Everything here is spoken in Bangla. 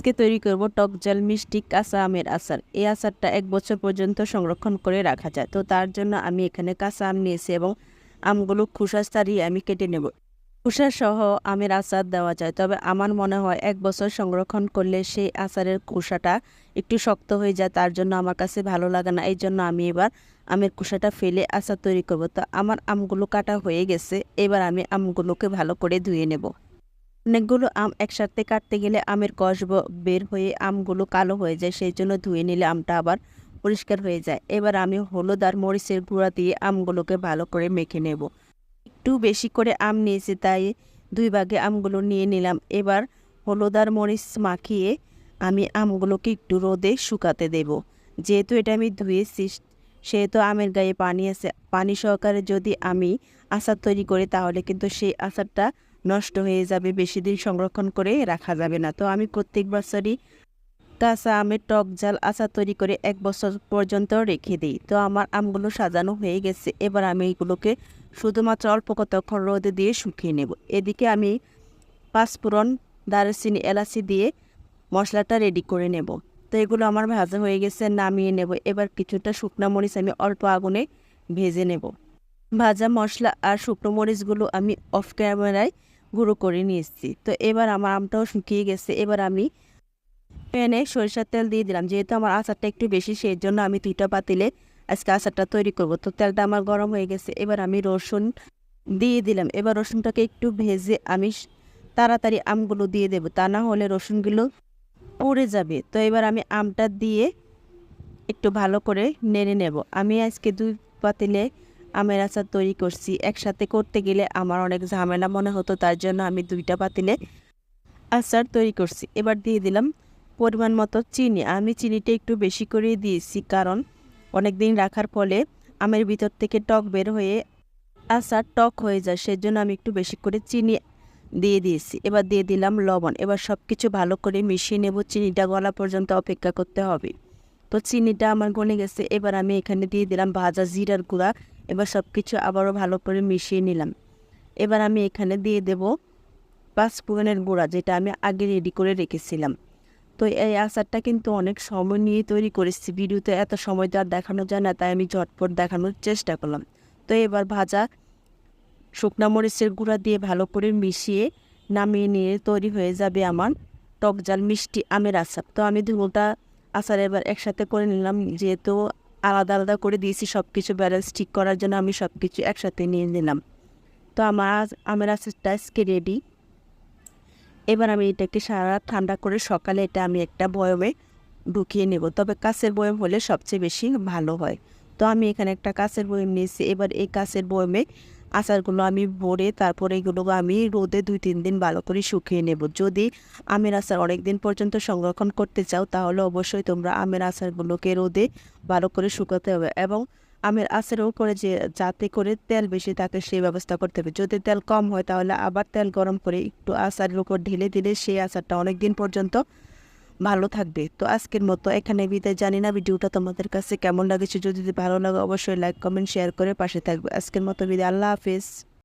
আজকে তৈরি করব টক জাল মিষ্টি কাঁচা আমের আচার। এই আচারটা এক বছর পর্যন্ত সংরক্ষণ করে রাখা যায়। তো তার জন্য আমি এখানে কাঁচা আম নিয়েছি এবং আমগুলো খোসা ছাড়িয়ে আমি কেটে নেব। খোসা সহ আমের আচার দেওয়া যায়। তবে আমার মনে হয় এক বছর সংরক্ষণ করলে সেই আচারের খোসাটা একটু শক্ত হয়ে যায়। তার জন্য আমার কাছে ভালো লাগে না। এই জন্য আমি এবার আমের খোসাটা ফেলে আচার তৈরি করব। তো আমার আমগুলো কাটা হয়ে গেছে। এবার আমি আমগুলোকে ভালো করে ধুয়ে নেব। অনেকগুলো আম একসাথে কাটতে গেলে আমের কষ বের হয়ে আমগুলো কালো হয়ে যায়, সেই জন্য ধুয়ে নিলে আমটা আবার পরিষ্কার হয়ে যায়। এবার আমি হলুদ আর মরিচের গুঁড়া দিয়ে আমগুলোকে ভালো করে মেখে নেব। একটু বেশি করে আম নিয়েছি, তাই দুই ভাগে আমগুলো নিয়ে নিলাম। এবার হলুদ আর মরিচ মাখিয়ে আমি আমগুলোকে একটু রোদে শুকাতে দেব। যেহেতু এটা আমি ধুয়েছি, সেহেতু আমের গায়ে পানি আছে। পানি সহকারে যদি আমি আচার তৈরি করি, তাহলে কিন্তু সেই আচারটা নষ্ট হয়ে যাবে, বেশি দিন সংরক্ষণ করে রাখা যাবে না। তো আমি প্রত্যেক বছরই কাঁচা আমের টক জাল, আচার তৈরি করে এক বছর পর্যন্ত রেখে দিই। তো আমার আমগুলো সাজানো হয়ে গেছে। এবার আমি এইগুলোকে শুধুমাত্র অল্প কতক্ষণ রোদে দিয়ে শুকিয়ে নেব। এদিকে আমি পাঁচফোড়ন দারুচিনি এলাচি দিয়ে মশলাটা রেডি করে নেব। তো এগুলো আমার ভাজা হয়ে গেছে, নামিয়ে নেব। এবার কিছুটা শুকনো মরিচ আমি অল্প আগুনে ভেজে নেব। ভাজা মশলা আর শুকনো মরিচগুলো আমি অফ ক্যামেরায় গুঁড়ো করে নিয়েছি। তো এবার আমার আমটাও শুকিয়ে গেছে। এবার আমি প্যানে সরিষার তেল দিয়ে দিলাম। যেহেতু আমার আচারটা একটু বেশি সেই জন্য আমি দুইটা পাতিলে আজকে আচারটা তৈরি করব। তো তেলটা আমার গরম হয়ে গেছে। এবার আমি রসুন দিয়ে দিলাম। এবার রসুনটাকে একটু ভেজে আমি তাড়াতাড়ি আমগুলো দিয়ে দেবো। তা না হলে রসুনগুলো পড়ে যাবে। তো এবার আমি আমটা দিয়ে একটু ভালো করে নেড়ে নেব। আমি আজকে দুই পাতিলে আমের আচার তৈরি করছি। একসাথে করতে গেলে আমার অনেক ঝামেলা মনে হতো, তার জন্য আমি দুইটা পাতিলে আচার তৈরি করছি। এবার দিয়ে দিলাম পরিমাণ মতো চিনি। আমি চিনিটা একটু বেশি করে দিয়েছি, কারণ অনেক দিন রাখার ফলে আমের ভিতর থেকে টক বের হয়ে আচার টক হয়ে যায়, সেজন্য আমি একটু বেশি করে চিনি দিয়ে দিয়েছি। এবার দিয়ে দিলাম লবণ। এবার সব কিছু ভালো করে মিশিয়ে নেব। চিনিটা গলা পর্যন্ত অপেক্ষা করতে হবে। তো চিনিটা আমার গলে গেছে। এবার আমি এখানে দিয়ে দিলাম ভাজা জিরার গুঁড়া। এবার সব কিছু আবারও ভালো করে মিশিয়ে নিলাম। এবার আমি এখানে দিয়ে দেব পাঁচ পাঁচফোড়নের গুঁড়া, যেটা আমি আগে রেডি করে রেখেছিলাম। তো এই আচারটা কিন্তু অনেক সময় নিয়ে তৈরি করেছি। ভিডিওতে এত সময় তো আর দেখানো যায় না, তাই আমি ঝটপট দেখানোর চেষ্টা করলাম। তো এবার ভাজা শুকনা মরিচের গুঁড়া দিয়ে ভালো করে মিশিয়ে নামিয়ে নিয়ে তৈরি হয়ে যাবে আমার টক জাল মিষ্টি আমের আচার। তো আমি দুটা আচার এবার একসাথে করে নিলাম, যেহেতু আলাদা আলাদা করে দিয়েছি সব কিছু ব্যালেন্স ঠিক করার জন্য আমি সব কিছু একসাথে নিয়ে নিলাম। তো আমার, আমের আচারটা আজকে রেডি এবার আমি এটাকে সারা ঠান্ডা করে সকালে এটা আমি একটা বয়মে ঢুকিয়ে নেব। তবে কাছের বয়ম হলে সবচেয়ে বেশি ভালো হয়। তো আমি এখানে একটা কাছের বয়ম নিয়েছি। এবার এই কাছের বয়মে আচারগুলো আমি ভরে তারপরে এগুলো আমি রোদে দুই, তিন দিন ভালো করে শুকিয়ে নেব। যদি আমের আচার অনেক দিন পর্যন্ত সংরক্ষণ করতে চাও, তাহলে অবশ্যই তোমরা আমের আচারগুলোকে রোদে ভালো করে শুকাতে হবে এবং আমের আচারের উপরে যে, যাতে করে তেল বেশি থাকে সেই ব্যবস্থা করতে হবে। যদি তেল কম হয়, তাহলে আবার তেল গরম করে একটু আচারের উপর ঢেলে দিলে সেই আচারটা অনেক দিন পর্যন্ত ভালো থাকবে। তো আজকের মতো এখানে বিদায়। জানি না ভিডিওটা তোমাদের কাছে কেমন লাগেছে। যদি ভালো লাগে অবশ্যই লাইক কমেন্ট শেয়ার করে পাশে থাকবে। আজকের মতো বিদায়। আল্লাহ হাফিজ।